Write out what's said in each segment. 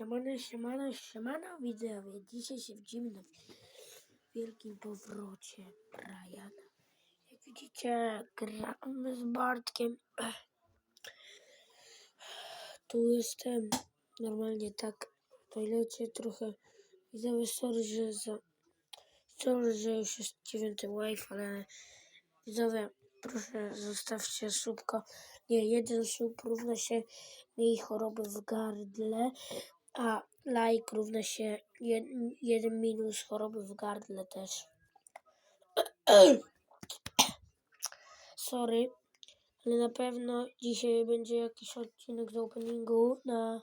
Siemano, siemano, siemano widzowie. Dzisiaj się widzimy na wielkim powrocie Briana. Jak widzicie, gramy z Bartkiem. Tu jestem normalnie tak w toilecie trochę. Widzowie, sorry, że za... Sorry, że już jest dziewiąty wave, ale widzowie, proszę zostawcie subko. Nie, jeden sub równa się mniej choroby w gardle, a like równa się jed, jeden minus choroby w gardle też. Sorry, ale na pewno dzisiaj będzie jakiś odcinek z openingu na,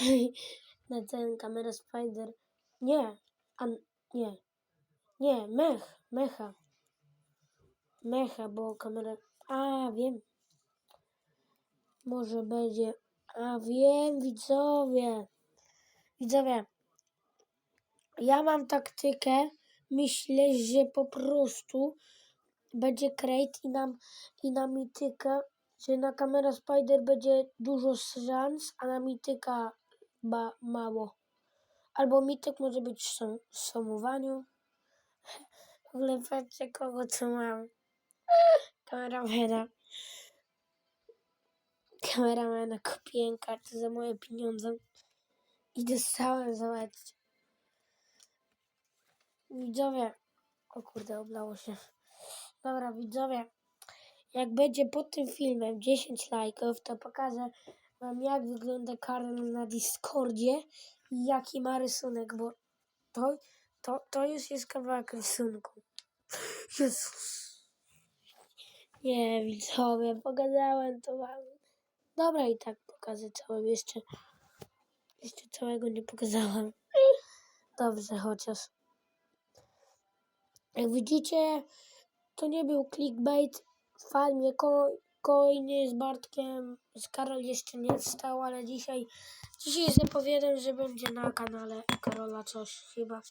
na ten kamera Spider. Nie, a, nie, nie, mech, mecha. Mecha, bo kamera... A, wiem. Może będzie... A, wiem, widzowie. Widzowie. Ja mam taktykę. Myślę, że po prostu będzie crate i nam, i na mityka, że na kamera Spider będzie dużo szans, a na mityka ba, mało. Albo mityk może być w sam- samowaniu. W ogóle patrzcie kogo co mam. Kameramena. Kameramena kupiłem kartę za moje pieniądze. I dostałem, zobaczcie. Widzowie. O kurde, oblało się. Dobra, widzowie. Jak będzie pod tym filmem 10 lajków, to pokażę wam jak wygląda Karol na Discordzie i jaki ma rysunek, bo to, to, to już jest kawałek rysunku. Jezus. Nie, widzowie, pogadałem to wam. Dobra, i tak pokażę całe jeszcze. Jeszcze całego nie pokazałam. Dobrze, chociaż. Jak widzicie, to nie był clickbait. Fajnie, ko coiny z Bartkiem, z Karol jeszcze nie wstał, ale dzisiaj, dzisiaj zapowiadam, że będzie na kanale Karola coś chyba.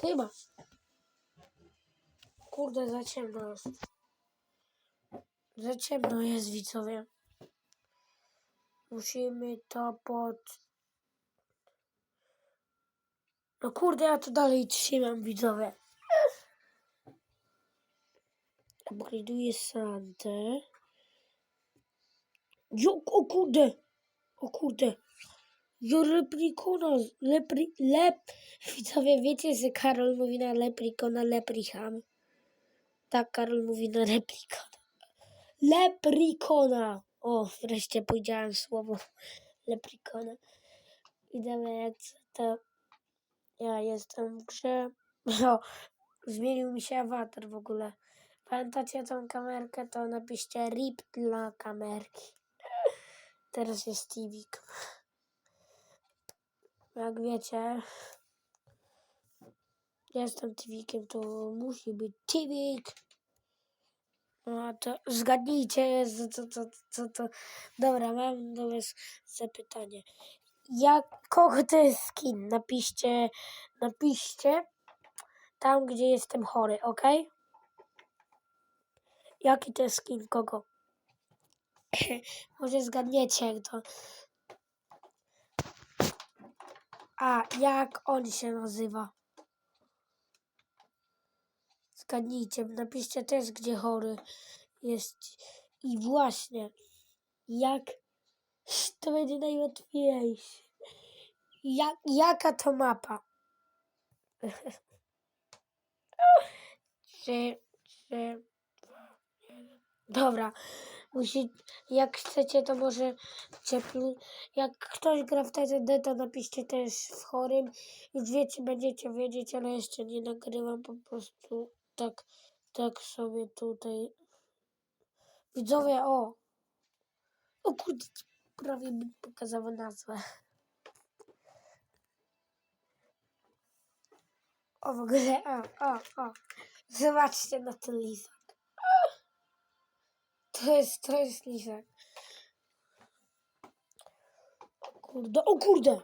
Chyba. Kurde, za ciemno jest. Za ciemno jest, widzowie. Musimy to pod... No kurde, ja to dalej trzymam, widzowie. Upgraduję Santę. Jo, o kurde! O kurde! Jo, leprikona, lepri, lep... Widzowie, wiecie, że Karol mówi na leprikona lepriham. Tak, Karol mówi na leprikona. Leprikona! O, wreszcie powiedziałem słowo leprikona. Widzowie, jak to ja jestem w grze. O, zmienił mi się awatar w ogóle. Pamiętacie tą kamerkę, to napiszcie RIP dla kamerki. Teraz jest Tivik. Jak wiecie, jestem Tivikiem, to musi być Tivik. No to zgadnijcie, co, co, co to. Dobra, mam do was zapytanie. Jak, kogo to jest skin? Napiszcie, napiszcie tam, gdzie jestem chory, ok? Jaki to jest skin kogo? Może zgadniecie to. A jak on się nazywa? Zgadnijcie, napiszcie też, gdzie chory jest. I właśnie, jak to będzie najłatwiejsze. Jak, jaka to mapa? Trzy, trzy, dwa, jeden. Dobra, musi, jak chcecie, to może cieplu. Jak ktoś gra w TZD, to napiszcie też w chorym. Już wiecie, będziecie wiedzieć, ale jeszcze nie nagrywam po prostu tak, tak sobie tutaj. Widzowie, o! O kurde, prawie bym pokazała nazwę. O w ogóle, o, o, o. Zobaczcie na ten lizak. To jest, to jest lizak. O kurde, o kurde!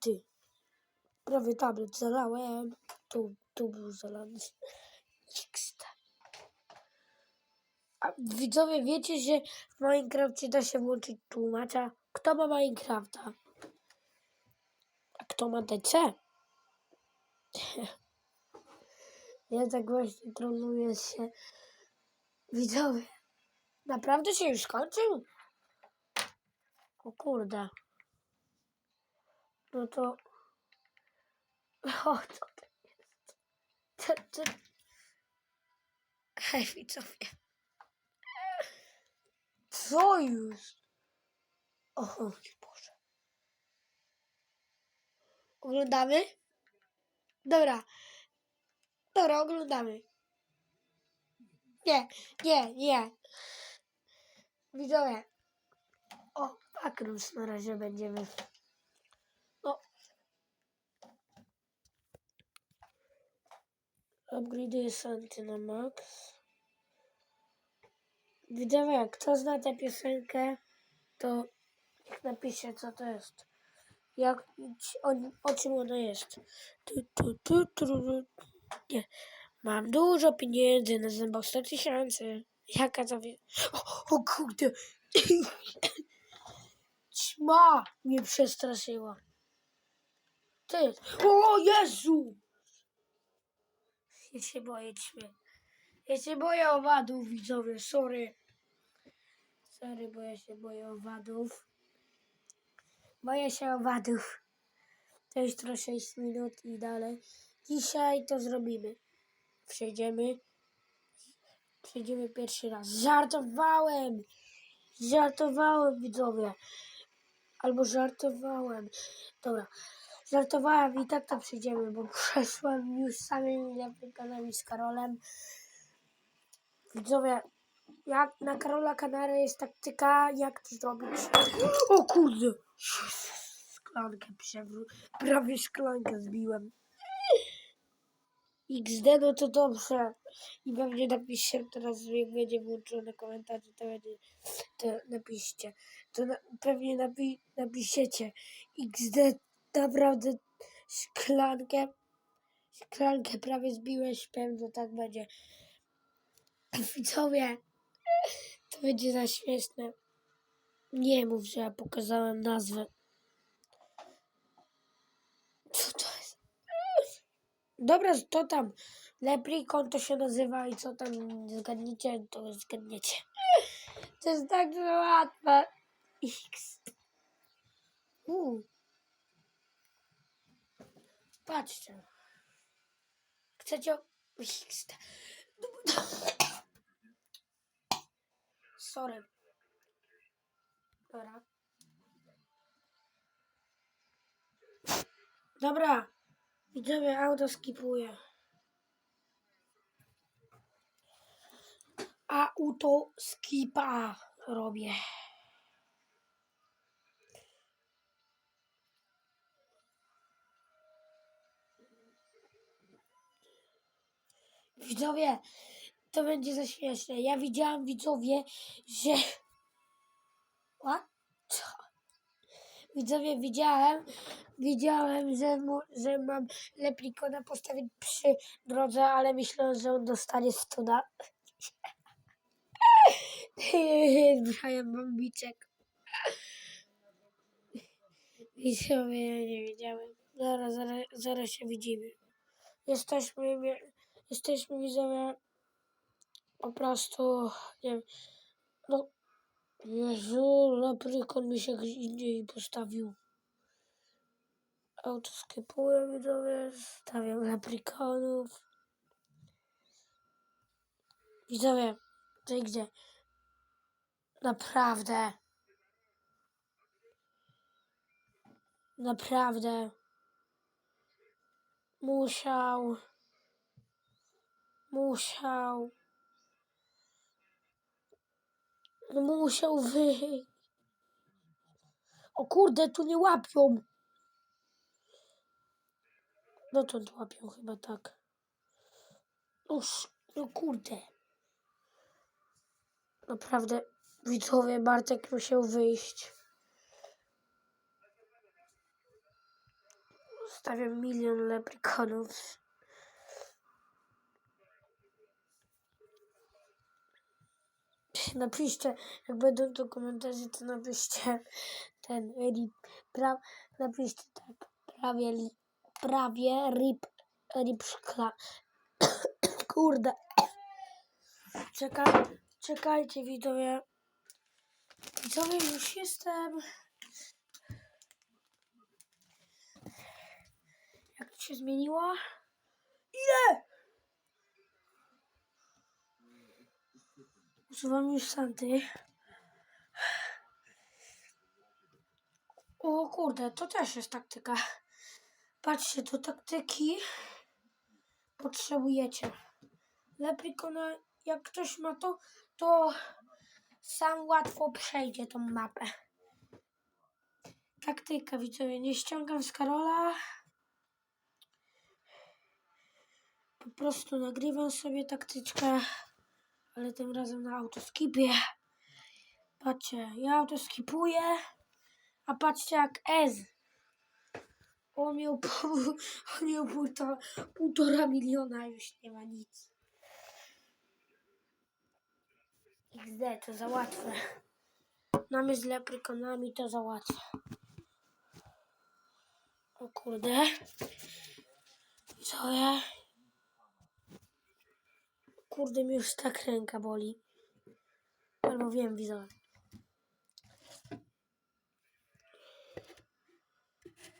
Ty. Prawie tablet zalałem. Tu, tu był zalany. XD. A widzowie, wiecie, że w Minecrafcie da się włączyć tłumacza? Kto ma Minecrafta? to ma DC. Ja tak właśnie troluję się. Widzowie, naprawdę się już skończył? O kurde. No to... O, co to jest? Co, co... Hej, widzowie. Co już? O mój Boże. Oglądamy? Dobra. Dobra, oglądamy. Nie, nie, nie. Widzowie. O, Akrus na razie będziemy. O. Upgrade'uję Santy na max. Widzowie, kto zna tę piosenkę, to niech napisze, co to jest. Jak, o, o czym ona jest. Tu, tu, tu, tu, tu. Nie. Mam dużo pieniędzy na zębach 100 tysięcy. Jaka to wie... O, o kurde. Ćma mnie przestraszyła. Ty. O Jezu! Ja się boję ćmy. Ja się boję owadów, widzowie, sorry. Sorry, bo ja się boję owadów. Boję się owadów. To już trochę 6 minut i dalej. Dzisiaj to zrobimy. Przejdziemy. Przejdziemy pierwszy raz. Żartowałem! Żartowałem, widzowie. Albo żartowałem. Dobra. Żartowałem i tak to przejdziemy, bo przeszłem już samymi aplikacjami z Karolem. Widzowie, jak na Karola Kanary jest taktyka, jak to zrobić. O kurde! Szklankę przewróciłem. Prawie szklankę zbiłem. XD, no to dobrze. I pewnie napiszcie teraz, jak będzie włączone komentarze, to, będzie, to napiszcie. To na, pewnie napi, napiszecie. XD, naprawdę szklankę, szklankę prawie zbiłeś, pewno tak będzie. Widzowie, to będzie za śmieszne. Nie mów, że ja pokazałem nazwę. Co to jest? Dobra, to tam. Leprikon to się nazywa i co tam zgadniecie, to zgadniecie. To jest tak łatwe. X. U. Patrzcie. Chcecie... X. Sorry. Dobra. Dobra. Widzowie, auto skipuje. Auto skipa robię. Widzowie, to będzie za śmieszne. Ja widziałam widzowie, że... What? Widzowie, widziałem, widziałem, że, mu, że mam leplikona postawić przy drodze, ale myślałem, że on dostanie stuna. Brian Bambiczek. Widzowie, ja nie wiedziałem. Zaraz, zaraz, zaraz się widzimy. Jesteśmy, jesteśmy widzowie po prostu, nie wiem, no, Jezu, leprykon mi się gdzieś indziej postawił. Auto skipuję, widzowie, stawiam leprikonów. Widzowie, to gdzie? Naprawdę. Naprawdę. Musiał. Musiał. No musiał wyjść. O kurde, tu nie łapią. Dotąd łapią chyba tak. Uż, no kurde. Naprawdę, widzowie, Bartek musiał wyjść. Stawiam milion leprekonów. Napiszcie, jak będą to komentarze, to napiszcie ten edit. Pra, napiszcie tak. prawie, prawie rip, rip szkla. Kurde. Czekaj, czekajcie widzowie. Widzowie, już jestem. Jak to się zmieniło? Ile? Usuwam już santy. O kurde, to też jest taktyka. Patrzcie, do taktyki potrzebujecie. Leprikona, jak ktoś ma to, to sam łatwo przejdzie tą mapę. Taktyka, widzowie, nie ściągam z Karola. Po prostu nagrywam sobie taktyczkę, ale tym razem na autoskipie. Patrzcie, ja autoskipuję, a patrzcie jak Ez. On miał, on miał półtora, półtora miliona, już nie ma nic. XD to za łatwe. Mamy z leprykonami to za łatwe. O kurde. Co ja? Kurde, mi już tak ręka boli. Albo wiem, widzowie.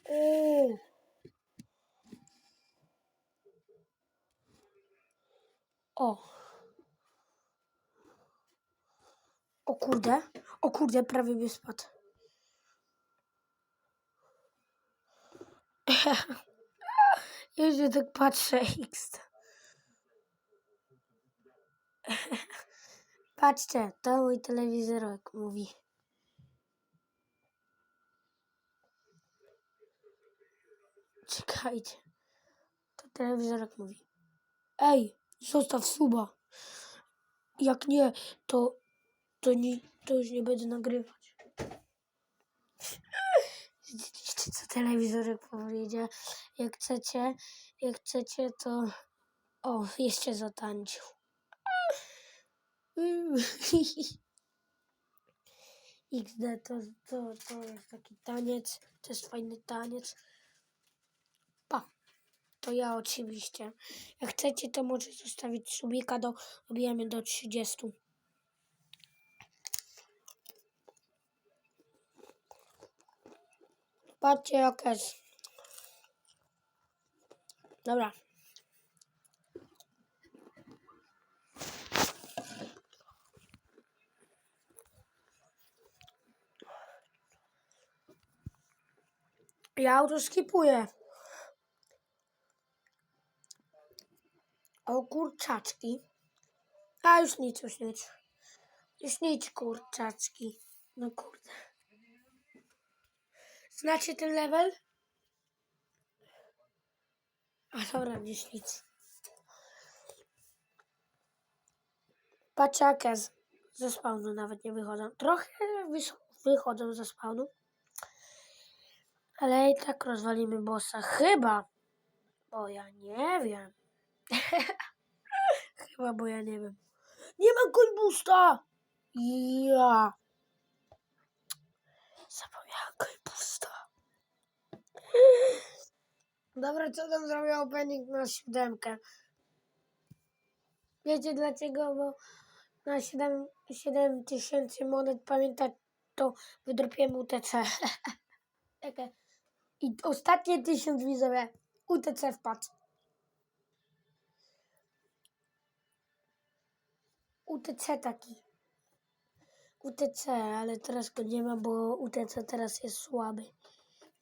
Uuu. O. O kurde. O kurde, prawie mnie spadł. Się tak patrzę, X. Patrzcie, to mój telewizorek mówi. Czekajcie. To telewizorek mówi. Ej, zostaw suba. Jak nie, to, to, nie, to już nie będę nagrywać. Widzieliście, co telewizorek powiedział? Jak chcecie, jak chcecie, to... O, jeszcze zatańczył. XD to, to, to jest taki taniec, to jest fajny taniec. Pa, to ja oczywiście. Jak chcecie, to możecie zostawić subika, do, dobijamy do 30. Patrzcie jak jest. Dobra. Ja auto skipuję. O kurczaczki. A już nic, już nic. Już nic kurczaczki. No kurde. Znacie ten level? A dobra, już nic. Patrzakę z, ze spawnu nawet nie wychodzą. Trochę wychodzą ze spawnu. Ale i tak rozwalimy bossa. Chyba. Bo ja nie wiem. Chyba, bo ja nie wiem. Nie mam kolbusta! Ja. Zapomniałam kolbusta. Dobra, co tam zrobił opening na siódemkę? Wiecie dlaczego? Bo na 7, 7 tysięcy monet, pamiętać, to wydropiłem UTC. Takie. I ostatnie tysiąc widzowie. UTC wpadł. UTC taki. UTC, ale teraz go nie ma, bo UTC teraz jest słaby.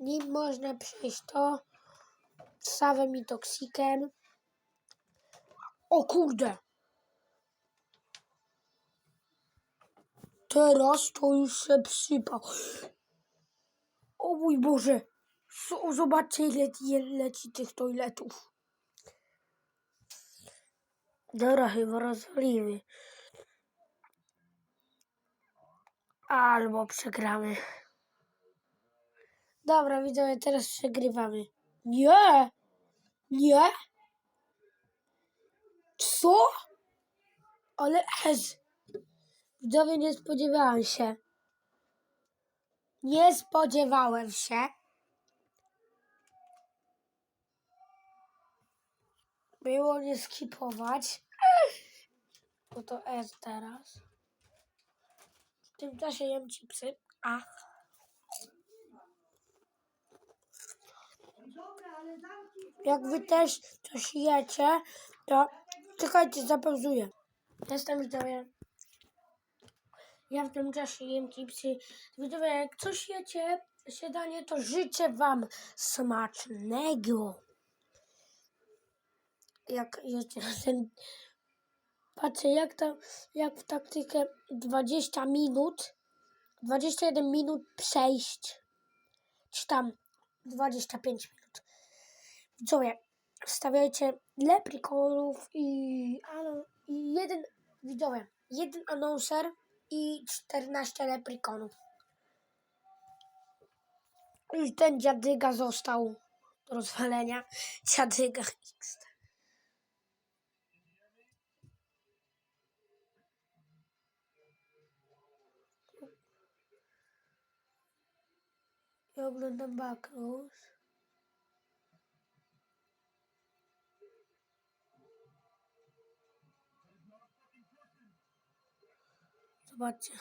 Nim można przejść to Sawem i Toksikiem. O kurde! Teraz to już się przypał. O mój Boże! Zobaczcie ile leci tych toiletów. Dobra, chyba rozwalimy. Albo przegramy. Dobra, widzowie, teraz przegrywamy. Nie! Nie! Co? Ale ez! Widzowie, nie spodziewałem się. Nie spodziewałem się. Było nie skipować. No to S teraz. W tym czasie jem chipsy. Ach. Jak wy też coś jecie, to czekajcie, zapauzuję. Jestem widzowie. Ja w tym czasie jem chipsy. Widzowie, jak coś jecie, śniadanie, to życzę wam smacznego. Jak jecie ten... Patrzcie, jak to, jak w taktykę 20 minut, 21 minut przejść, czy tam 25 minut. Widzowie, wstawiajcie leprikonów i, i jeden, widzowie, jeden anonser i 14 leprikonów. I ten dziadyga został do rozwalenia. Dziadyga XD. Ja oglądam Backroom. Zobaczcie.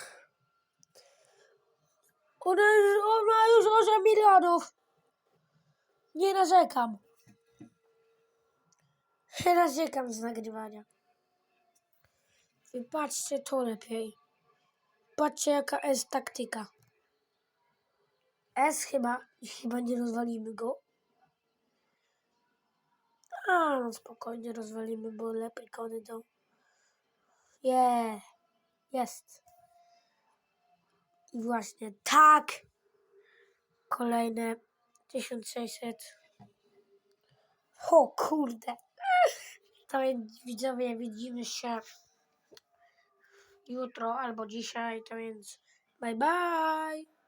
Ona, ona już 8 milionów. Nie narzekam. Nie narzekam z nagrywania. I to lepiej. Patrzcie jaka jest taktyka. S chyba, chyba nie rozwalimy go. A, no spokojnie rozwalimy, bo lepiej kody to. Yeah. Jest. I właśnie tak. Kolejne 1600. O kurde. To więc widzowie, widzimy się jutro albo dzisiaj, to więc bye bye.